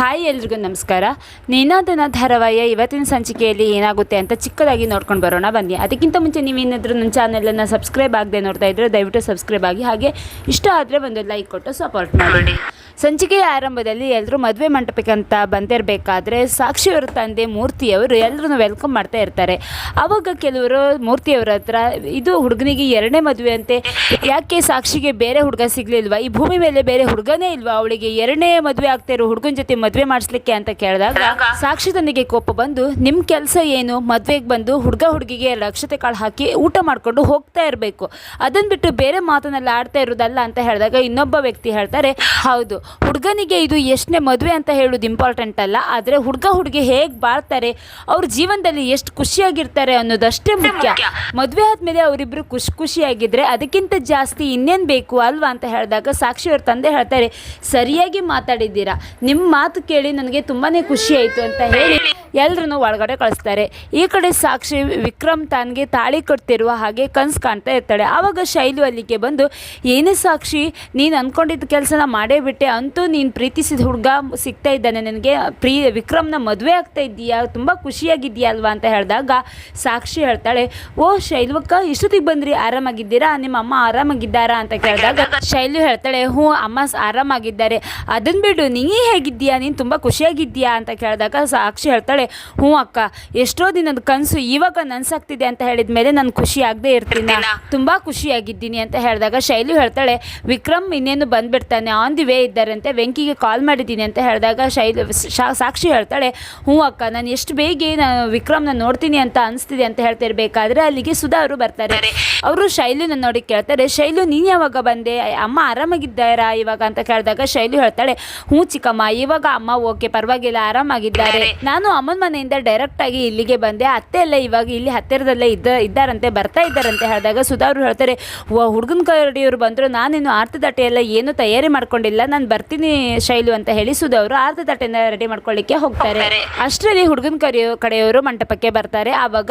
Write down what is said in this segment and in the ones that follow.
Hi ಎಲ್ರಿಗೂ ನಮಸ್ಕಾರ. ನೀನಾದನ ಧಾರಾವಾಹಿಯ ಇವತ್ತಿನ ಸಂಚಿಕೆಯಲ್ಲಿ ಏನಾಗುತ್ತೆ ಅಂತ ಚಿಕ್ಕದಾಗಿ ನೋಡ್ಕೊಂಡು ಬರೋಣ. ಬನ್ನಿ. ಅದಕ್ಕಿಂತ ಮುಂಚೆ ನೀವೇನಾದರೂ ನನ್ನ ಚಾನಲನ್ನು ಸಬ್ಸ್ಕ್ರೈಬ್ ಆಗದೆ ನೋಡ್ತಾ ಇದ್ದರೆ ದಯವಿಟ್ಟು ಸಬ್ಸ್ಕ್ರೈಬ್ ಆಗಿ. ಹಾಗೆ ಇಷ್ಟ ಆದರೆ ಒಂದು ಲೈಕ್ ಕೊಟ್ಟು ಸಪೋರ್ಟ್ ಮಾಡಿ. ಸಂಚಿಕೆಯ ಆರಂಭದಲ್ಲಿ ಎಲ್ಲರೂ ಮದುವೆ ಅಂತ ಬಂದಿರಬೇಕಾದ್ರೆ ಸಾಕ್ಷಿಯವರ ತಂದೆ ಮೂರ್ತಿಯವರು ಎಲ್ಲರೂ ವೆಲ್ಕಮ್ ಮಾಡ್ತಾ ಇರ್ತಾರೆ. ಆವಾಗ ಕೆಲವರು ಮೂರ್ತಿಯವರ ಹತ್ರ, ಇದು ಹುಡುಗನಿಗೆ ಎರಡನೇ ಮದುವೆ ಅಂತೆ. ಯಾಕೆ ಸಾಕ್ಷಿಗೆ ಬೇರೆ ಹುಡುಗ ಸಿಗಲಿಲ್ವಾ? ಈ ಭೂಮಿ ಮೇಲೆ ಬೇರೆ ಹುಡುಗನೇ ಇಲ್ವಾ? ಅವಳಿಗೆ ಎರಡನೇ ಮದುವೆ ಆಗ್ತಾ ಇರೋ ಹುಡುಗನ ಜೊತೆ ಮದುವೆ ಮಾಡಿಸ್ಲಿಕ್ಕೆ ಅಂತ ಕೇಳಿದಾಗ ಸಾಕ್ಷಿ ತನಗೆ ಕೋಪ ಬಂದು ನಿಮ್ಮ ಕೆಲಸ ಏನು? ಮದುವೆಗೆ ಬಂದು ಹುಡುಗ ಹುಡುಗಿಗೆ ಎರಡು ಅಕ್ಷತೆ ಕಾಳು ಹಾಕಿ ಊಟ ಮಾಡ್ಕೊಂಡು ಹೋಗ್ತಾ ಇರಬೇಕು. ಅದನ್ನ ಬಿಟ್ಟು ಬೇರೆ ಮಾತನ್ನೆಲ್ಲ ಆಡ್ತಾ ಇರೋದಲ್ಲ ಅಂತ ಹೇಳಿದಾಗ ಇನ್ನೊಬ್ಬ ವ್ಯಕ್ತಿ ಹೇಳ್ತಾರೆ ಹೌದು ಹುಡುಗನಿಗೆ ಇದು ಎಷ್ಟನೇ ಮದುವೆ ಅಂತ ಹೇಳೋದು ಇಂಪಾರ್ಟೆಂಟ್ ಅಲ್ಲ. ಆದರೆ ಹುಡುಗ ಹುಡುಗಿ ಹೇಗೆ ಬಾಳ್ತಾರೆ? ಅವ್ರ ಜೀವನದಲ್ಲಿ ಎಷ್ಟು ಖುಷಿಯಾಗಿರ್ತಾರೆ ಅನ್ನೋದಷ್ಟೇ ಮುಖ್ಯ. ಮದುವೆ ಆದಮೇಲೆ ಅವರಿಬ್ಬರು ಖುಷಿ ಖುಷಿಯಾಗಿದ್ರೆ ಅದಕ್ಕಿಂತ ಜಾಸ್ತಿ ಇನ್ನೇನು ಬೇಕು ಅಲ್ವಾ? ಅಂತ ಹೇಳಿದಾಗ ಸಾಕ್ಷಿ ಅವ್ರ ತಂದೆ ಹೇಳ್ತಾರೆ ಸರಿಯಾಗಿ ಮಾತಾಡಿದ್ದೀರಾ. ನಿಮ್ಮ ಮಾತು ಕೇಳಿ ನನಗೆ ತುಂಬಾ ಖುಷಿ ಆಯಿತು ಅಂತ ಹೇಳಿ. ಎಲ್ಲರನ್ನು ಒಳಗಡೆ ಕಳಿಸ್ತಾರೆ. ಈ ಕಡೆ ಸಾಕ್ಷಿ ವಿಕ್ರಮ್ ತಾನ್ಗೆ ತಾಳಿ ಕಟ್ತಿರುವ ಹಾಗೆ ಕನ್ಸು ಕಾಣ್ತಾ ಇರ್ತಾಳೆ. ಆವಾಗ ಶೈಲು ಅಲ್ಲಿಗೆ ಬಂದು, ಏನೇ ಸಾಕ್ಷಿ, ನೀನು ಅಂದ್ಕೊಂಡಿದ್ದ ಕೆಲಸನ ಮಾಡೇ ಬಿಟ್ಟೆ. ಅಂತೂ ನೀನು ಪ್ರೀತಿಸಿದ ಹುಡುಗ ಸಿಗ್ತಾ ಇದ್ದಾನೆ. ನನಗೆ ಪ್ರೀ, ವಿಕ್ರಮ್ನ ಮದುವೆ ಆಗ್ತಾ ಇದ್ದೀಯಾ? ತುಂಬ ಖುಷಿಯಾಗಿದ್ದೀಯಾ ಅಲ್ವಾ ಅಂತ ಹೇಳಿದಾಗ ಸಾಕ್ಷಿ ಹೇಳ್ತಾಳೆ, ಓ ಶೈಲ್ವಕ್ಕ, ಇಷ್ಟೊತ್ತಿಗೆ ಬಂದ್ರಿ? ಆರಾಮಾಗಿದ್ದೀರಾ? ನಿಮ್ಮ ಅಮ್ಮ ಆರಾಮಾಗಿದ್ದಾರಾ? ಅಂತ ಕೇಳಿದಾಗ ಶೈಲು ಹೇಳ್ತಾಳೆ, ಹ್ಞೂ, ಅಮ್ಮ ಆರಾಮಾಗಿದ್ದಾರೆ. ಅದನ್ನು ಬಿಡು ನೀ ಹೇಗಿದ್ದೀಯಾ? ನೀನು ತುಂಬ ಖುಷಿಯಾಗಿದ್ದೀಯಾ? ಅಂತ ಕೇಳಿದಾಗ ಸಾಕ್ಷಿ ಹೇಳ್ತಾಳೆ ಹ್ಞೂ ಅಕ್ಕ ಎಷ್ಟೋ ದಿನದ ಕನಸು ಇವಾಗ ನನ್ಸಾಗ್ತಿದೆ ಅಂತ ಹೇಳಿದ ಮೇಲೆ ನಾನು ಖುಷಿ ಆಗದೆ ಇರ್ತೀನಿ ತುಂಬ ಖುಷಿಯಾಗಿದ್ದೀನಿ ಅಂತ ಹೇಳಿದಾಗ ಶೈಲು ಹೇಳ್ತಾಳೆ ವಿಕ್ರಮ್ ಇನ್ನೇನು ಬಂದ್ಬಿಡ್ತಾನೆ ಆನ್ ದಿ ವೇ ಇದ್ದಾರಂತೆ ವೆಂಕಿಗೆ ಕಾಲ್ ಮಾಡಿದ್ದೀನಿ ಅಂತ ಹೇಳಿದಾಗ ಶೈಲು ಸಾಕ್ಷಿ ಹೇಳ್ತಾಳೆ ಹ್ಞೂ ಅಕ್ಕ ನಾನು ಎಷ್ಟು ಬೇಗ ನಾನು ವಿಕ್ರಮ್ನ ನೋಡ್ತೀನಿ ಅಂತ ಅನಿಸ್ತಿದೆ ಅಂತ ಹೇಳ್ತಿರ್ಬೇಕಾದ್ರೆ ಅಲ್ಲಿಗೆ ಸುಧಾ ಅವರು ಬರ್ತಾರೆ ಅವರು ಶೈಲಿನ ನೋಡಿ ಕೇಳ್ತಾರೆ ಶೈಲು ನೀನು ಯಾವಾಗ ಬಂದೆ? ಅಮ್ಮ ಆರಾಮಾಗಿದ್ದಾರಾ ಇವಾಗ? ಅಂತ ಕೇಳಿದಾಗ ಶೈಲು ಹೇಳ್ತಾಳೆ ಹ್ಞೂ ಚಿಕ್ಕಮ್ಮ ಇವಾಗ ಅಮ್ಮ ಓಕೆ ಪರವಾಗಿಲ್ಲ ಆರಾಮಾಗಿದ್ದಾರೆ. ನಾನು ಅಮ್ಮನ ಮನೆಯಿಂದ ಡೈರೆಕ್ಟ್ ಆಗಿ ಇಲ್ಲಿಗೆ ಬಂದೆ. ಅತ್ತೆ ಎಲ್ಲ ಇವಾಗ ಇಲ್ಲಿ ಹತ್ತಿರದಲ್ಲೇ ಇದ್ದ ಇದ್ದಾರಂತೆ ಬರ್ತಾ ಇದ್ದಾರಂತೆ ಹೇಳಿದಾಗ ಸುಧಾ ಅವರು ಹೇಳ್ತಾರೆ ವ ಹುಡುಗನ ಕಡೆಯವರು ಬಂದರು ನಾನಿನ್ನು ಆರ್ತಿ ತಟ್ಟೆ ಎಲ್ಲ ಏನು ತಯಾರಿ ಮಾಡ್ಕೊಂಡಿಲ್ಲ. ನಾನು ಬರ್ತೀನಿ ಶೈಲು ಅಂತ ಹೇಳಿ ಸುಧಾ ಅವರು ಆರ್ತಿ ತಟ್ಟೆನ ರೆಡಿ ಮಾಡ್ಕೊಳ್ಳಿಕ್ಕೆ ಹೋಗ್ತಾರೆ. ಅಷ್ಟರಲ್ಲಿ ಹುಡುಗನ ಕರೆಯೋ ಕಡೆಯವರು ಮಂಟಪಕ್ಕೆ ಬರ್ತಾರೆ. ಆವಾಗ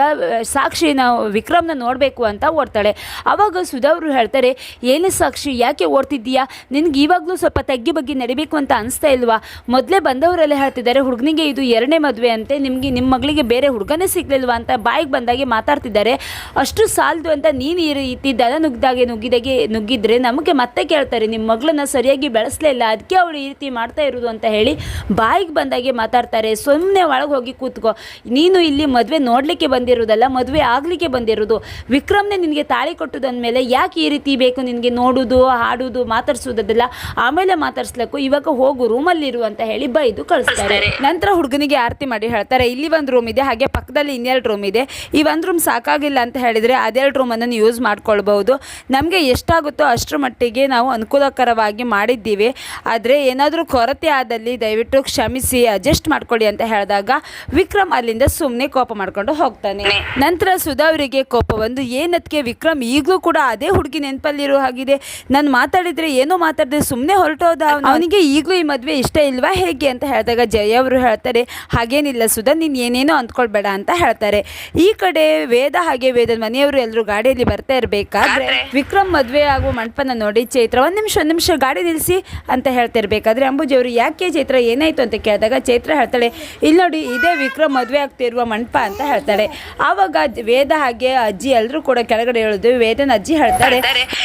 ಸಾಕ್ಷಿ ನಾವು ವಿಕ್ರಮ್ನ ನೋಡಬೇಕು ಅಂತ ಓಡ್ತಾಳೆ. ಆವಾಗ ಸುಧಾ ಅವರು ಹೇಳ್ತಾರೆ ಏನು ಸಾಕ್ಷಿ ಯಾಕೆ ಓಡ್ತಿದ್ದೀಯಾ? ನಿನಗೆ ಇವಾಗಲೂ ಸ್ವಲ್ಪ ತಗ್ಗಿ ಬಗ್ಗೆ ನಡಿಬೇಕು ಅಂತ ಅನಿಸ್ತಾ ಇಲ್ವಾ? ಮೊದಲೇ ಬಂದವರೆಲ್ಲ ಹೇಳ್ತಿದ್ದಾರೆ ಹುಡುಗನಿಗೆ ಇದು ಎರಡನೇ ಮದುವೆ ಅಂತೆ ನಿಮಗೆ ನಿಮ್ಮ ಮಗಳಿಗೆ ಬೇರೆ ಹುಡುಗನೇ ಸಿಗ್ಲಿಲ್ವಾ ಅಂತ ಬಾಯಿಗೆ ಬಂದಾಗೆ ಮಾತಾಡ್ತಿದ್ದಾರೆ. ಅಷ್ಟು ಸಾಲದು ಅಂತ ನೀನು ಈ ರೀತಿ ದನ ನುಗ್ಗಿದಾಗೆ ನುಗ್ಗಿದಾಗೆ ನುಗ್ಗಿದ್ರೆ ನಮಗೆ ಮತ್ತೆ ಕೇಳ್ತಾರೆ ನಿಮ್ಮ ಮಗಳನ್ನ ಸರಿಯಾಗಿ ಬೆಳೆಸಲೇ ಇಲ್ಲ ಅದಕ್ಕೆ ಅವಳು ಈ ರೀತಿ ಮಾಡ್ತಾ ಇರೋದು ಅಂತ ಹೇಳಿ ಬಾಯಿಗೆ ಬಂದಾಗೆ ಮಾತಾಡ್ತಾರೆ. ಸುಮ್ಮನೆ ಒಳಗೆ ಹೋಗಿ ಕೂತ್ಕೋ. ನೀನು ಇಲ್ಲಿ ಮದುವೆ ನೋಡಲಿಕ್ಕೆ ಬಂದಿರೋದಲ್ಲ ಮದುವೆ ಆಗಲಿಕ್ಕೆ ಬಂದಿರೋದು. ವಿಕ್ರಮ್ನೇ ನಿನಗೆ ತಾಳಿ ಕೊಟ್ಟದಂದಮೇಲೆ ಯಾಕೆ ಈ ರೀತಿ ಬೇಕು ನಿನಗೆ ನೋಡೋದು ಹಾಡೋದು ಮಾತಾಡ್ಸೋದಲ್ಲ ಆಮೇಲೆ ಮಾತಾಡ್ಸ್ಲಕ್ಕು ಇವಾಗ ಹೋಗು ರೂಮಲ್ಲಿರು ಅಂತ ಹೇಳಿ ಬೈದು ಕಳಿಸ್ತಾರೆ. ನಂತರ ಹುಡುಗನಿಗೆ ಆರತಿ ಮಾಡಿ ಹೇಳ್ತಾರೆ, ಇಲ್ಲಿ ಒಂದು ರೂಮ್ ಇದೆ, ಹಾಗೆ ಪಕ್ಕದಲ್ಲಿ ಇನ್ನೆರಡು ರೂಮ್ ಇದೆ. ಈ ಒಂದು ರೂಮ್ ಸಾಕಾಗಿಲ್ಲ ಅಂತ ಹೇಳಿದರೆ ಅದೆರಡು ರೂಮನ್ನು ಯೂಸ್ ಮಾಡ್ಕೊಳ್ಬಹುದು. ನಮಗೆ ಎಷ್ಟಾಗುತ್ತೋ ಅಷ್ಟರ ಮಟ್ಟಿಗೆ ನಾವು ಅನುಕೂಲಕರವಾಗಿ ಮಾಡಿದ್ದೀವಿ. ಆದರೆ ಏನಾದರೂ ಕೊರತೆ ಆದಲ್ಲಿ ದಯವಿಟ್ಟು ಕ್ಷಮಿಸಿ ಅಡ್ಜಸ್ಟ್ ಮಾಡ್ಕೊಳ್ಳಿ ಅಂತ ಹೇಳಿದಾಗ ವಿಕ್ರಮ್ ಅಲ್ಲಿಂದ ಸುಮ್ಮನೆ ಕೋಪ ಮಾಡ್ಕೊಂಡು ಹೋಗ್ತಾನೆ. ನಂತರ ಸುಧಾ ಅವರಿಗೆ ಕೋಪ ಬಂದು ಏನದಕ್ಕೆ ವಿಕ್ರಮ್, ಈಗಲೂ ಕೂಡ ಅದೇ ಹುಡುಗಿ ನೆನಪಲ್ಲಿರೋ ಹಾಗಿದೆ. ನಾನು ಮಾತಾಡಿದರೆ ಏನೋ ಮಾತಾಡಿದ್ರೆ ಸುಮ್ಮನೆ ಹೊರಟೋದ ಅವನಿಗೆ ಈಗಲೂ ಈ ಮದುವೆ ಇಷ್ಟ ಇಲ್ವಾ ಹೇಗೆ ಅಂತ ಹೇಳಿದಾಗ ಜಯ ಅವರು ಹೇಳ್ತಾರೆ, ಹಾಗೇನಿಲ್ಲ ಸುಧಾ ನೀನು ಏನೇನೋ ಅಂದ್ಕೊಳ್ಬೇಡ ಅಂತ ಹೇಳ್ತಾರೆ. ಈ ಕಡೆ ವೇದ ಹಾಗೆ ವೇದದ ಮನೆಯವರು ಎಲ್ಲರೂ ಗಾಡಿಯಲ್ಲಿ ಬರ್ತಾ ಇರಬೇಕಾದ್ರೆ ವಿಕ್ರಮ್ ಮದುವೆ ಆಗುವ ಮಂಟಪನ ನೋಡಿ ಚೈತ್ರ ಒಂದು ನಿಮಿಷ ಒಂದು ನಿಮಿಷ ಗಾಡಿ ನಿಲ್ಲಿಸಿ ಅಂತ ಹೇಳ್ತಾ ಇರಬೇಕಾದ್ರೆ ಅಂಬುಜಿ ಅವರು ಯಾಕೆ ಚೈತ್ರ ಏನಾಯ್ತು ಅಂತ ಕೇಳಿದಾಗ ಚೈತ್ರ ಹೇಳ್ತಾಳೆ ಇಲ್ಲಿ ನೋಡಿ ಇದೇ ವಿಕ್ರಮ್ ಮದುವೆ ಆಗ್ತಿರುವ ಮಂಟಪ ಅಂತ ಹೇಳ್ತಾಳೆ. ಆವಾಗ ವೇದ ಹಾಗೆ ಅಜ್ಜಿ ಎಲ್ಲರೂ ಕೂಡ ಕೆಳಗಡೆ ಹೇಳೋದು ವೇದನ ಅಜ್ಜಿ ಹೇಳ್ತಾರೆ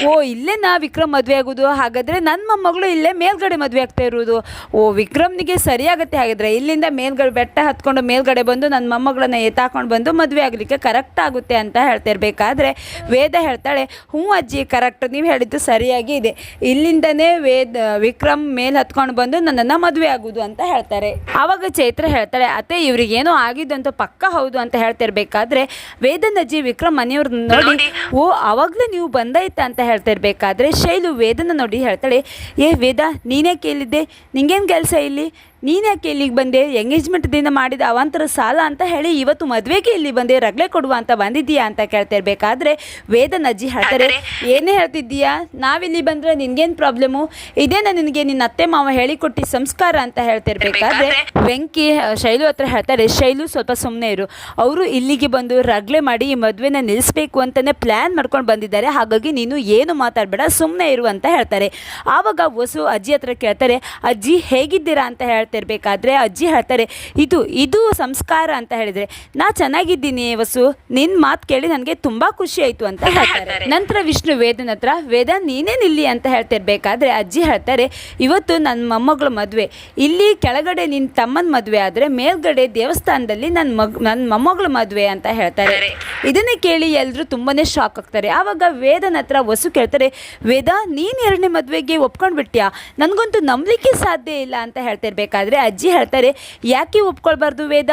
ಓ ಇಲ್ಲೇ ನಾ ವಿಕ್ರಮ್ ಮದುವೆ ಆಗೋದು ಹಾಗಾದ್ರೆ ನನ್ನ ಮೊಮ್ಮಗಳು ಇಲ್ಲೇ ಮೇಲ್ಗಡೆ ಮದುವೆ ಆಗ್ತಾ ಇರುವುದು. ಓ ವಿಕ್ರಮ್ನಿಗೆ ಸರಿಯಾಗತ್ತೆ ಹಾಗಿದ್ರೆ ಇಲ್ಲಿಂದ ಮೇಲ್ಗಡೆ ಬೆಟ್ಟ ಹತ್ಕೊಂಡು ಮೇಲ್ಗಡೆ ಬಂದು ನನ್ನ ಮೊಮ್ಮಗಳನ್ನ ಎತ್ತಾಕೊಂಡು ಬಂದು ಮದುವೆ ಆಗಲಿಕ್ಕೆ ಕರೆಕ್ಟ್ ಆಗುತ್ತೆ ಅಂತ ಹೇಳ್ತಿರ್ಬೇಕಾದ್ರೆ ವೇದ ಹೇಳ್ತಾಳೆ ಹ್ಞೂ ಅಜ್ಜಿ ಕರೆಕ್ಟ್ ನೀವು ಹೇಳಿದ್ದು ಸರಿಯಾಗಿ ಇದೆ. ಇಲ್ಲಿಂದನೇ ವೇದ ವಿಕ್ರಮ್ ಮೇಲೆ ಹತ್ಕೊಂಡು ಬಂದು ನನ್ನನ್ನು ಮದುವೆ ಆಗೋದು ಅಂತ ಹೇಳ್ತಾರೆ. ಆವಾಗ ಚೈತ್ರ ಹೇಳ್ತಾಳೆ ಅತ್ತೆ ಇವ್ರಿಗೇನೋ ಆಗಿದ್ದು ಅಂತ ಪಕ್ಕ ಹೌದು ಅಂತ ಹೇಳ್ತಿರ್ಬೇಕಾದ್ರೆ ವೇದನ ಅಜ್ಜಿ ವಿಕ್ರಮ್ ಮನೆಯವ್ರನ್ನ ನೋಡಿ. ಓ ಅವಾಗಲೇ ನೀವು ಬಂದಾಯ್ತಾ ಅಂತ ಹೇಳ್ತಿರ್ಬೇಕಾದ್ರೆ ಶೈಲು ವೇದನ ನೋಡಿ ಹೇಳ್ತಾಳೆ ಏ ವೇದ ನೀನೇ ಕೇಳಿದ್ದೆ ನಿಂಗೇನು ಕೆಲಸ ಇಲ್ಲಿ? ನೀನು ಯಾಕೆ ಇಲ್ಲಿಗೆ ಬಂದೆ? ಎಂಗೇಜ್ಮೆಂಟ್ದಿಂದ ಮಾಡಿದ ಅವಾಂತರ ಸಾಲ ಅಂತ ಹೇಳಿ ಇವತ್ತು ಮದುವೆಗೆ ಇಲ್ಲಿ ಬಂದೆ ರಗಳೆ ಕೊಡುವ ಅಂತ ಬಂದಿದ್ದೀಯಾ ಅಂತ ಕೇಳ್ತಿರ್ಬೇಕಾದ್ರೆ ವೇದನ ಅಜ್ಜಿ ಹೇಳ್ತಾರೆ. ಏನೇ ಹೇಳ್ತಿದ್ದೀಯಾ? ನಾವಿಲ್ಲಿ ಬಂದರೆ ನಿನಗೇನು ಪ್ರಾಬ್ಲಮು ಇದೇನ ನಿನಗೆ ನಿನ್ನ ಅತ್ತೆ ಮಾವ ಹೇಳಿಕೊಟ್ಟಿ ಸಂಸ್ಕಾರ ಅಂತ ಹೇಳ್ತಿರ್ಬೇಕಾದ್ರೆ ವೆಂಕಿ ಶೈಲು ಹತ್ರ ಹೇಳ್ತಾರೆ ಶೈಲು ಸ್ವಲ್ಪ ಸುಮ್ಮನೆ ಇರು. ಅವರು ಇಲ್ಲಿಗೆ ಬಂದು ರಗಳೆ ಮಾಡಿ ಈ ಮದುವೆನ ನಿಲ್ಲಿಸ್ಬೇಕು ಅಂತಲೇ ಪ್ಲ್ಯಾನ್ ಮಾಡ್ಕೊಂಡು ಬಂದಿದ್ದಾರೆ. ಹಾಗಾಗಿ ನೀನು ಏನು ಮಾತಾಡಬೇಡ ಸುಮ್ಮನೆ ಇರು ಅಂತ ಹೇಳ್ತಾರೆ. ಆವಾಗ ವಸು ಅಜ್ಜಿ ಹತ್ರ ಕೇಳ್ತಾರೆ ಅಜ್ಜಿ ಹೇಗಿದ್ದೀರಾ? ಅಂತ ಹೇಳ್ತಾ ಹೇಳ್ತಿರ್ಬೇಕಾದ್ರೆ ಅಜ್ಜಿ ಹೇಳ್ತಾರೆ ಇದು ಇದು ಸಂಸ್ಕಾರ ಅಂತ ಹೇಳಿದ್ರೆ ನಾ ಚೆನ್ನಾಗಿದ್ದೀನಿ ವಸು ನಿನ್ನ ಮಾತು ಕೇಳಿ ನನಗೆ ತುಂಬ ಖುಷಿ ಆಯಿತು ಅಂತ ಹೇಳ್ತಾರೆ. ನಂತರ ವಿಷ್ಣು ವೇದನ ಹತ್ರ ವೇದ ನೀನೇ ನಿಲ್ಲಿ ಅಂತ ಹೇಳ್ತಿರ್ಬೇಕಾದ್ರೆ ಅಜ್ಜಿ ಹೇಳ್ತಾರೆ ಇವತ್ತು ನನ್ನ ಮೊಮ್ಮಗಳ ಮದುವೆ ಇಲ್ಲಿ ಕೆಳಗಡೆ ನಿನ್ನ ತಮ್ಮನ ಮದುವೆ ಆದರೆ ಮೇಲ್ಗಡೆ ದೇವಸ್ಥಾನದಲ್ಲಿ ನನ್ನ ಮಗ್ ನನ್ನ ಮೊಮ್ಮಗಳ ಮದುವೆ ಅಂತ ಹೇಳ್ತಾರೆ. ಇದನ್ನೇ ಕೇಳಿ ಎಲ್ಲರೂ ತುಂಬಾನೇ ಶಾಕ್ ಆಗ್ತಾರೆ. ಆವಾಗ ವೇದನ ಹತ್ರ ವಸು ಕೇಳ್ತಾರೆ ವೇದ ನೀನು ಎರಡನೇ ಮದುವೆಗೆ ಒಪ್ಕೊಂಡು ಬಿಟ್ಟ್ಯಾ ನನಗಂತೂ ನಂಬಲಿಕ್ಕೆ ಸಾಧ್ಯ ಇಲ್ಲ ಅಂತ ಹೇಳ್ತಿರ್ಬೇಕಾದ್ರೆ ಅಜ್ಜಿ ಹೇಳ್ತಾರೆ, ಯಾಕೆ ಒಪ್ಕೊಳ್ಬಾರ್ದು ವೇದ?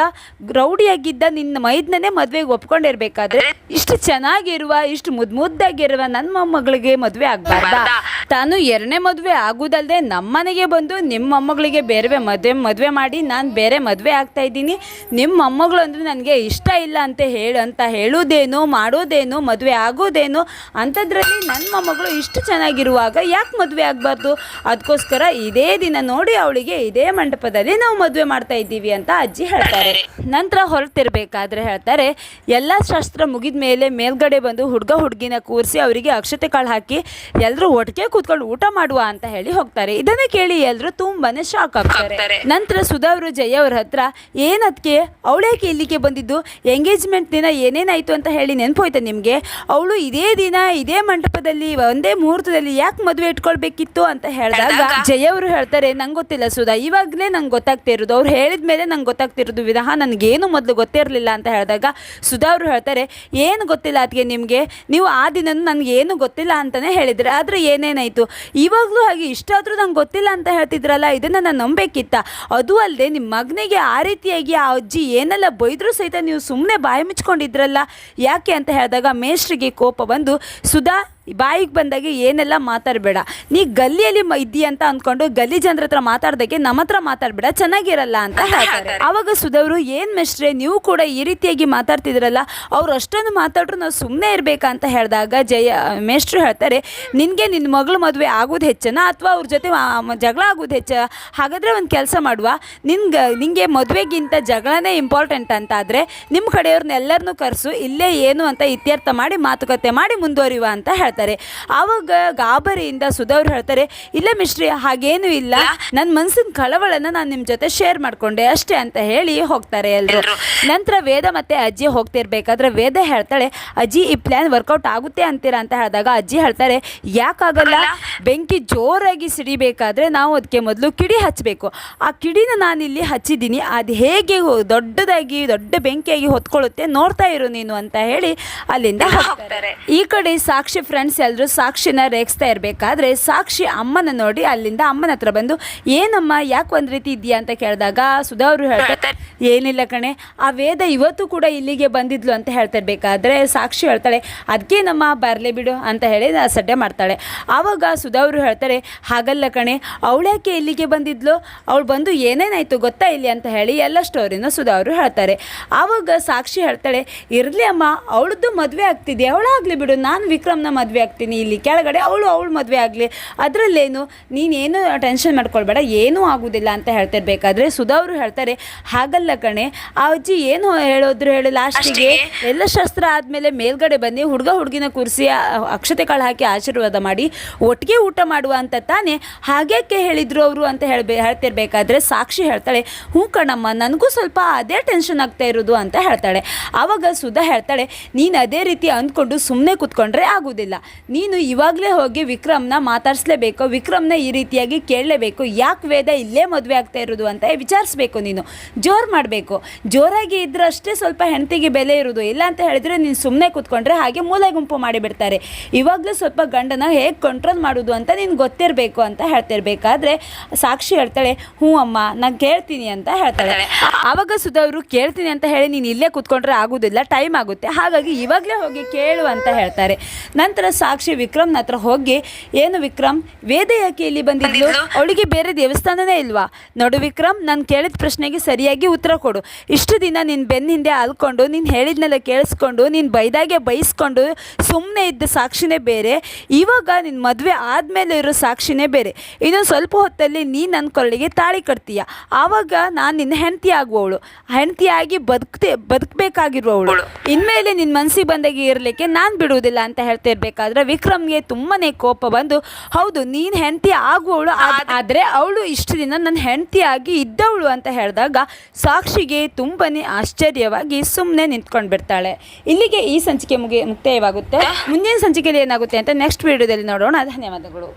ರೌಡಿಯಾಗಿದ್ದ ನಿನ್ನ ಮೈದ್ನೇ ಮದುವೆಗೆ ಒಪ್ಕೊಂಡಿರ್ಬೇಕಾದ್ರೆ ಇಷ್ಟು ಚೆನ್ನಾಗಿರುವ, ಇಷ್ಟು ಮುದ್ ಮುದ್ದಾಗಿರುವ ನನ್ನ ಮೊಮ್ಮಗಳಿಗೆ ಮದುವೆ ಆಗ್ಬಾರ್ದ? ತಾನು ಎರಡನೇ ಮದುವೆ ಆಗುದಲ್ಲದೆ ನಮ್ಮನೆಗೆ ಬಂದು ನಿಮ್ಮ ಮೊಮ್ಮಗಳಿಗೆ ಬೇರೆ ಮದುವೆ ಮದುವೆ ಮಾಡಿ ನಾನು ಬೇರೆ ಮದುವೆ ಆಗ್ತಾ ಇದ್ದೀನಿ. ನಿಮ್ಮ ಮೊಮ್ಮಗಳು ಅಂದರೆ ನನಗೆ ಇಷ್ಟ ಇಲ್ಲ ಅಂತ ಹೇಳು, ಅಂತ ಹೇಳೋದೇನು, ಮಾಡೋದೇನು, ಮದುವೆ ಆಗೋದೇನು, ಅಂಥದ್ರಲ್ಲಿ ನನ್ನ ಮೊಮ್ಮಗಳು ಇಷ್ಟು ಚೆನ್ನಾಗಿರುವಾಗ ಯಾಕೆ ಮದುವೆ ಆಗಬಾರ್ದು? ಅದಕ್ಕೋಸ್ಕರ ಇದೇ ದಿನ ನೋಡಿ ಅವಳಿಗೆ ಇದೇ ಮಂಟಪದಲ್ಲಿ ನಾವು ಮದುವೆ ಮಾಡ್ತಾ ಇದ್ದೀವಿ ಅಂತ ಅಜ್ಜಿ ಹೇಳ್ತಾರೆ. ನಂತರ ಹೊರತಿರ್ಬೇಕಾದ್ರೆ ಹೇಳ್ತಾರೆ ಎಲ್ಲ ಶಾಸ್ತ್ರ ಮುಗಿದ ಮೇಲೆ ಮೇಲ್ಗಡೆ ಬಂದು ಹುಡುಗ ಹುಡುಗಿನ ಕೂರಿಸಿ ಅವರಿಗೆ ಅಕ್ಷತೆ ಕಾಳು ಹಾಕಿ ಎಲ್ಲರೂ ಒಟ್ಟಿಗೆ ಕೂತ್ಕೊಂಡು ಊಟ ಮಾಡುವ ಅಂತ ಹೇಳಿ ಹೋಗ್ತಾರೆ. ಇದನ್ನೇ ಕೇಳಿ ಎಲ್ಲರೂ ತುಂಬಾನೇ ಶಾಕ್ ಆಗ್ತಾರೆ. ನಂತರ ಸುಧಾ ಅವರು ಜಯ ಅವ್ರ ಹತ್ರ ಏನದಕ್ಕೆ ಅವಳೇಕೆ ಇಲ್ಲಿಗೆ ಬಂದಿದ್ದು? ಎಂಗೇಜ್ಮೆಂಟ್ ದಿನ ಏನೇನಾಯ್ತು ಅಂತ ಹೇಳಿ ನೆನಪೋಯ್ತಾ ನಿಮಗೆ? ಅವಳು ಇದೇ ದಿನ ಇದೇ ಮಂಟಪದಲ್ಲಿ ಒಂದೇ ಮುಹೂರ್ತದಲ್ಲಿ ಯಾಕೆ ಮದುವೆ ಇಟ್ಕೊಳ್ಬೇಕಿತ್ತು? ಅಂತ ಹೇಳಿದಾಗ ಜಯ ಅವರು ಹೇಳ್ತಾರೆ ನಂಗೆ ಗೊತ್ತಿಲ್ಲ ಸುಧಾ ಇವಾಗಲೇ ನಂಗೆ ಗೊತ್ತಾಗ್ತಿರೋದು ಅವ್ರು ಹೇಳಿದ ಮೇಲೆ ನಂಗೆ ಗೊತ್ತಾಗ್ತಿರೋದು ವಿಧಾನ ನನಗೇನು ಮೊದಲು ಗೊತ್ತಿರಲಿಲ್ಲ ಅಂತ ಹೇಳಿದಾಗ ಸುಧಾ ಅವರು ಹೇಳ್ತಾರೆ, ಏನು ಗೊತ್ತಿಲ್ಲ ಅದಕ್ಕೆ ನಿಮಗೆ? ನೀವು ಆ ದಿನ ನನಗೇನು ಗೊತ್ತಿಲ್ಲ ಅಂತಲೇ ಹೇಳಿದರೆ ಆದರೆ ಏನೇನಾಯಿತು? ಇವಾಗಲೂ ಹಾಗೆ ಇಷ್ಟಾದರೂ ನಂಗೆ ಗೊತ್ತಿಲ್ಲ ಅಂತ ಹೇಳ್ತಿದ್ರಲ್ಲ, ಇದನ್ನು ನಾನು ನಂಬೇಕಿತ್ತ? ಅದು ಅಲ್ಲದೆ ನಿಮ್ಮ ಮಗನಿಗೆ ಆ ರೀತಿಯಾಗಿ ಆ ಅಜ್ಜಿ ಏನೆಲ್ಲ ಬೈದರೂ ಸಹಿತ ನೀವು ಸುಮ್ಮನೆ ಬಾಯಿ ಮುಚ್ಕೊಂಡಿದ್ರಲ್ಲ? ಯಾಕೆ ಅಂತ ಹೇಳಿದಾಗ ಮೇಷ್ರಿಗೆ ಕೋಪ ಬಂದು, ಸುಧಾ ಬಾಯಿಗೆ ಬಂದಾಗ ಏನೆಲ್ಲ ಮಾತಾಡಬೇಡ. ನೀ ಗಲ್ಲಿಯಲ್ಲಿ ಮ ಇದ್ದೀಯ ಅಂತ ಅಂದ್ಕೊಂಡು ಗಲ್ಲಿ ಜನರ ಹತ್ರ ಮಾತಾಡ್ದಕ್ಕೆ ನಮ್ಮ ಹತ್ರ ಮಾತಾಡಬೇಡ ಚೆನ್ನಾಗಿರಲ್ಲ ಅಂತ ಹೇಳ್ತಾರೆ. ಆವಾಗ ಸುಧವ್ರು ಏನು ಮೆಸ್ಟ್ರೆ ನೀವು ಕೂಡ ಈ ರೀತಿಯಾಗಿ ಮಾತಾಡ್ತಿದ್ರಲ್ಲ ಅವ್ರು ಅಷ್ಟೊಂದು ಮಾತಾಡ್ರು ನಾವು ಸುಮ್ಮನೆ ಇರಬೇಕಂತ ಅಂತ ಹೇಳಿದಾಗ ಜಯ ಮೇಷ್ಟ್ರು ಹೇಳ್ತಾರೆ ನಿನಗೆ ನಿನ್ನ ಮಗಳು ಮದುವೆ ಆಗೋದು ಹೆಚ್ಚನ ಅಥವಾ ಅವ್ರ ಜೊತೆ ಜಗಳ ಆಗೋದು ಹೆಚ್ಚ? ಹಾಗಾದರೆ ಒಂದು ಕೆಲಸ ಮಾಡುವ. ನಿನ್ಗೆ ನಿಂಗೆ ಮದುವೆಗಿಂತ ಜಗಳನೇ ಇಂಪಾರ್ಟೆಂಟ್ ಅಂತ ಆದರೆ ನಿಮ್ಮ ಕಡೆಯವ್ರನ್ನೆಲ್ಲರನ್ನೂ ಕರೆಸು ಇಲ್ಲೇ ಏನು ಅಂತ ಇತ್ಯರ್ಥ ಮಾಡಿ ಮಾತುಕತೆ ಮಾಡಿ ಮುಂದುವರಿಯುವ ಅಂತ ಹೇಳ್ತಾರೆ. ಆವಾಗ ಗಾಬರಿಯಿಂದ ಸುಧವ್ರು ಹೇಳ್ತಾರೆ ಇಲ್ಲ ಮಿಶ್ರಿ ಹಾಗೇನು ಇಲ್ಲ. ನನ್ನ ಮನಸ್ಸಿನ ಕಳವಳನ ನಾನು ನಿಮ್ಮ ಜೊತೆ ಶೇರ್ ಮಾಡ್ಕೊಂಡೆ ಅಷ್ಟೇ ಅಂತ ಹೇಳಿ ಹೋಗ್ತಾರೆ ಎಲ್ಲರೂ ನಂತರ ವೇದ ಮತ್ತೆ ಅಜ್ಜಿ ಹೋಗ್ತಿರ್ಬೇಕಾದ್ರೆ ವೇದ ಹೇಳ್ತಾಳೆ ಅಜ್ಜಿ ಈ ಪ್ಲಾನ್ ವರ್ಕೌಟ್ ಆಗುತ್ತೆ ಅಂತೀರಾ? ಅಂತ ಹೇಳಿದಾಗ ಅಜ್ಜಿ ಹೇಳ್ತಾರೆ ಯಾಕಾಗಲ್ಲ? ಬೆಂಕಿ ಜೋರಾಗಿ ಸಿಡಿಬೇಕಾದ್ರೆ ನಾವು ಅದಕ್ಕೆ ಮೊದಲು ಕಿಡಿ ಹಚ್ಚಬೇಕು ಆ ಕಿಡಿನ ನಾನಿಲ್ಲಿ ಹಚ್ಚಿದ್ದೀನಿ. ಅದು ಹೇಗೆ ದೊಡ್ಡದಾಗಿ ದೊಡ್ಡ ಬೆಂಕಿಯಾಗಿ ಹೊತ್ಕೊಳ್ಳುತ್ತೆ ನೋಡ್ತಾ ಇರು ನೀನು ಅಂತ ಹೇಳಿ ಅಲ್ಲಿಂದ ಹೋಗ್ತಾರೆ. ಈ ಕಡೆ ಸಾಕ್ಷಿ ಫ್ರೆಂಡ್ಸ್ ಎಲ್ಲರೂ ಸಾಕ್ಷಿನ ರೇಗಿಸ್ತಾ ಇರಬೇಕಾದ್ರೆ ಸಾಕ್ಷಿ ಅಮ್ಮನ ನೋಡಿ ಅಲ್ಲಿಂದ ಅಮ್ಮನ ಹತ್ರ ಬಂದು, ಏನಮ್ಮ, ಯಾಕೆ ಒಂದು ರೀತಿ ಇದೆಯಾ ಅಂತ ಕೇಳಿದಾಗ ಸುಧಾ ಅವರು ಹೇಳ್ತಾರೆ, ಏನಿಲ್ಲ ಕಣೆ, ಆ ವೇದ ಇವತ್ತು ಕೂಡ ಇಲ್ಲಿಗೆ ಬಂದಿದ್ಲು ಅಂತ ಹೇಳ್ತಾ ಇರಬೇಕಾದ್ರೆ ಸಾಕ್ಷಿ ಹೇಳ್ತಾಳೆ ಅದಕ್ಕೆ ನಮ್ಮ ಬರಲೇ ಬಿಡು, ಅಂತ ಹೇಳಿ ಸಡ್ಡೆ ಮಾಡ್ತಾಳೆ. ಆವಾಗ ಸುಧಾ ಅವರು ಹೇಳ್ತಾರೆ, ಹಾಗಲ್ಲ ಕಣೆ ಅವಳ್ಯಾಕೆ ಇಲ್ಲಿಗೆ ಬಂದಿದ್ಲು? ಅವಳು ಬಂದು ಏನೇನಾಯಿತು ಗೊತ್ತಾ ಇಲ್ಲಿ? ಅಂತ ಹೇಳಿ ಎಲ್ಲ ಸ್ಟೋರಿನ ಸುಧಾ ಅವರು ಹೇಳ್ತಾರೆ. ಆವಾಗ ಸಾಕ್ಷಿ ಹೇಳ್ತಾಳೆ, ಇರಲಿ ಅಮ್ಮ, ಅವಳದ್ದು ಮದುವೆ ಆಗ್ತಿದೆ ಅವಳಾಗಲಿ ಬಿಡು, ನಾನು ವಿಕ್ರಮ್ನ ಮದುವೆ ಆಗ್ತೀನಿ ಇಲ್ಲಿ ಕೆಳಗಡೆ ಅವಳು ಅವಳು ಮದುವೆ ಆಗಲಿ ಅದರಲ್ಲೇನು ನೀನೇನು ಟೆನ್ಷನ್ ಮಾಡ್ಕೊಳ್ಬೇಡ ಏನೂ ಆಗೋದಿಲ್ಲ ಅಂತ ಹೇಳ್ತಿರ್ಬೇಕಾದ್ರೆ ಸುಧಾ ಅವರು ಹೇಳ್ತಾರೆ ಹಾಗಲ್ಲ ಕಣೆ ಆ ಅಜ್ಜಿ ಏನು ಹೇಳೋದ್ರು ಹೇಳಿ ಲಾಸ್ಟಿಗೆ ಎಲ್ಲ ಶಸ್ತ್ರ ಆದಮೇಲೆ ಮೇಲ್ಗಡೆ ಬನ್ನಿ ಹುಡುಗ ಹುಡುಗಿನ ಕೂರಿಸಿ ಅಕ್ಷತೆ ಕಾಳು ಹಾಕಿ ಆಶೀರ್ವಾದ ಮಾಡಿ ಒಟ್ಟಿಗೆ ಊಟ ಮಾಡುವ ಅಂತ ತಾನೆ ಹಾಗ್ಯಾಕೆ ಹೇಳಿದ್ರು ಅವರು ಅಂತ ಹೇಳ್ಬೇ ಹೇಳ್ತಿರ್ಬೇಕಾದ್ರೆ ಸಾಕ್ಷಿ ಹೇಳ್ತಾಳೆ ಹ್ಞೂ ಕಣಮ್ಮ ನನಗೂ ಸ್ವಲ್ಪ ಅದೇ ಟೆನ್ಷನ್ ಆಗ್ತಾ ಇರೋದು ಅಂತ ಹೇಳ್ತಾಳೆ. ಆವಾಗ ಸುಧಾ ಹೇಳ್ತಾಳೆ ನೀನು ಅದೇ ರೀತಿ ಅಂದ್ಕೊಂಡು ಸುಮ್ಮನೆ ಕೂತ್ಕೊಂಡ್ರೆ ಆಗೋದಿಲ್ಲ. ನೀನು ಇವಾಗಲೇ ಹೋಗಿ ವಿಕ್ರಮ್ನ ಮಾತಾಡಿಸ್ಲೇಬೇಕು, ವಿಕ್ರಮ್ನ ಈ ರೀತಿಯಾಗಿ ಕೇಳಲೇಬೇಕು, ಯಾಕೆ ವೇದ ಇಲ್ಲೇ ಮದುವೆ ಆಗ್ತಾ ಇರೋದು ಅಂತ ವಿಚಾರಿಸ್ಬೇಕು ನೀನು, ಜೋರು ಮಾಡಬೇಕು. ಜೋರಾಗಿ ಇದ್ರಷ್ಟೇ ಸ್ವಲ್ಪ ಹೆಂಡತಿಗೆ ಬೆಲೆ ಇರೋದು, ಇಲ್ಲ ಅಂತ ಹೇಳಿದ್ರೆ ನೀನು ಸುಮ್ಮನೆ ಕೂತ್ಕೊಂಡ್ರೆ ಹಾಗೆ ಮೂಲೆ ಗುಂಪು ಮಾಡಿಬಿಡ್ತಾರೆ. ಇವಾಗಲೂ ಸ್ವಲ್ಪ ಗಂಡನ ಹೇಗೆ ಕಂಟ್ರೋಲ್ ಮಾಡೋದು ಅಂತ ನೀನು ಗೊತ್ತಿರಬೇಕು ಅಂತ ಹೇಳ್ತಿರ್ಬೇಕಾದ್ರೆ ಸಾಕ್ಷಿ ಹೇಳ್ತಾಳೆ, ಹ್ಞೂ ಅಮ್ಮ, ನಾನು ಕೇಳ್ತೀನಿ ಅಂತ ಹೇಳ್ತಾಳೆ. ಆವಾಗ ಸುಧಾ ಕೇಳ್ತೀನಿ ಅಂತ ಹೇಳಿ ನೀನು ಇಲ್ಲೇ ಕೂತ್ಕೊಂಡ್ರೆ ಆಗೋದಿಲ್ಲ, ಟೈಮ್ ಆಗುತ್ತೆ. ಹಾಗಾಗಿ ಇವಾಗಲೇ ಹೋಗಿ ಕೇಳು ಅಂತ ಹೇಳ್ತಾರೆ. ನಂತರ ಸಾಕ್ಷಿ ವಿಕ್ರಮ್ನ ಹತ್ರ ಹೋಗಿ ಏನು ವಿಕ್ರಮ್ ವೇದ ಯಾಕೆ ಇಲ್ಲಿ ಬಂದಿದ್ಲು? ಅವಳಿಗೆ ಬೇರೆ ದೇವಸ್ಥಾನನೇ ಇಲ್ವಾ? ನೋಡು ವಿಕ್ರಮ್ ನಾನು ಕೇಳಿದ ಪ್ರಶ್ನೆಗೆ ಸರಿಯಾಗಿ ಉತ್ತರ ಕೊಡು. ಇಷ್ಟು ದಿನ ನಿನ್ನ ಬೆನ್ನ ಹಿಂದೆ ಅಲ್ಕೊಂಡು ನೀನು ಹೇಳಿದ್ನೆಲ್ಲ ಕೇಳಿಸ್ಕೊಂಡು ನೀನು ಬೈದಾಗೆ ಬೈಸ್ಕೊಂಡು ಸುಮ್ಮನೆ ಇದ್ದ ಸಾಕ್ಷಿನೇ ಬೇರೆ. ಇವಾಗ ನಿನ್ನ ಮದುವೆ ಆದಮೇಲೆ ಇರೋ ಸಾಕ್ಷಿನೇ ಬೇರೆ. ಇನ್ನೊಂದು ಸ್ವಲ್ಪ ಹೊತ್ತಲ್ಲಿ ನೀನು ನನ್ನ ಕೊರಳಿಗೆ ತಾಳಿ ಕಟ್ತೀಯ. ಆವಾಗ ನಾನು ನಿನ್ನ ಹೆಂಡತಿ ಆಗುವವಳು. ಹೆಂಡತಿಯಾಗಿ ಬದುಕ್ತೆ ಬದುಕಬೇಕಾಗಿರುವವಳು. ಇನ್ಮೇಲೆ ನಿನ್ನ ಮನಸ್ಸಿಗೆ ಬಂದಾಗೆ ಇರಲಿಕ್ಕೆ ನಾನು ಬಿಡುವುದಿಲ್ಲ ಅಂತ ಹೇಳ್ತಿರ್ಬೇಕಾದ್ರೆ ಮಾಡಬೇಕಾದ್ರೆ ವಿಕ್ರಮ್ಗೆ ತುಂಬಾ ಕೋಪ ಬಂದು ಹೌದು ನೀನು ಹೆಂಡತಿ ಆಗುವವಳು ಆದರೆ ಅವಳು ಇಷ್ಟು ದಿನ ನನ್ನ ಹೆಂಡತಿಯಾಗಿ ಇದ್ದವಳು ಅಂತ ಹೇಳಿದಾಗ ಸಾಕ್ಷಿಗೆ ತುಂಬಾನೇ ಆಶ್ಚರ್ಯವಾಗಿ ಸುಮ್ಮನೆ ನಿಂತ್ಕೊಂಡು ಬಿಡ್ತಾಳೆ. ಇಲ್ಲಿಗೆ ಈ ಸಂಚಿಕೆ ಮುಗಿ ಮುಕ್ತಾಯವಾಗುತ್ತೆ. ಮುಂದಿನ ಸಂಚಿಕೆಯಲ್ಲಿ ಏನಾಗುತ್ತೆ ಅಂತ ನೆಕ್ಸ್ಟ್ ವಿಡಿಯೋದಲ್ಲಿ ನೋಡೋಣ. ಧನ್ಯವಾದಗಳು.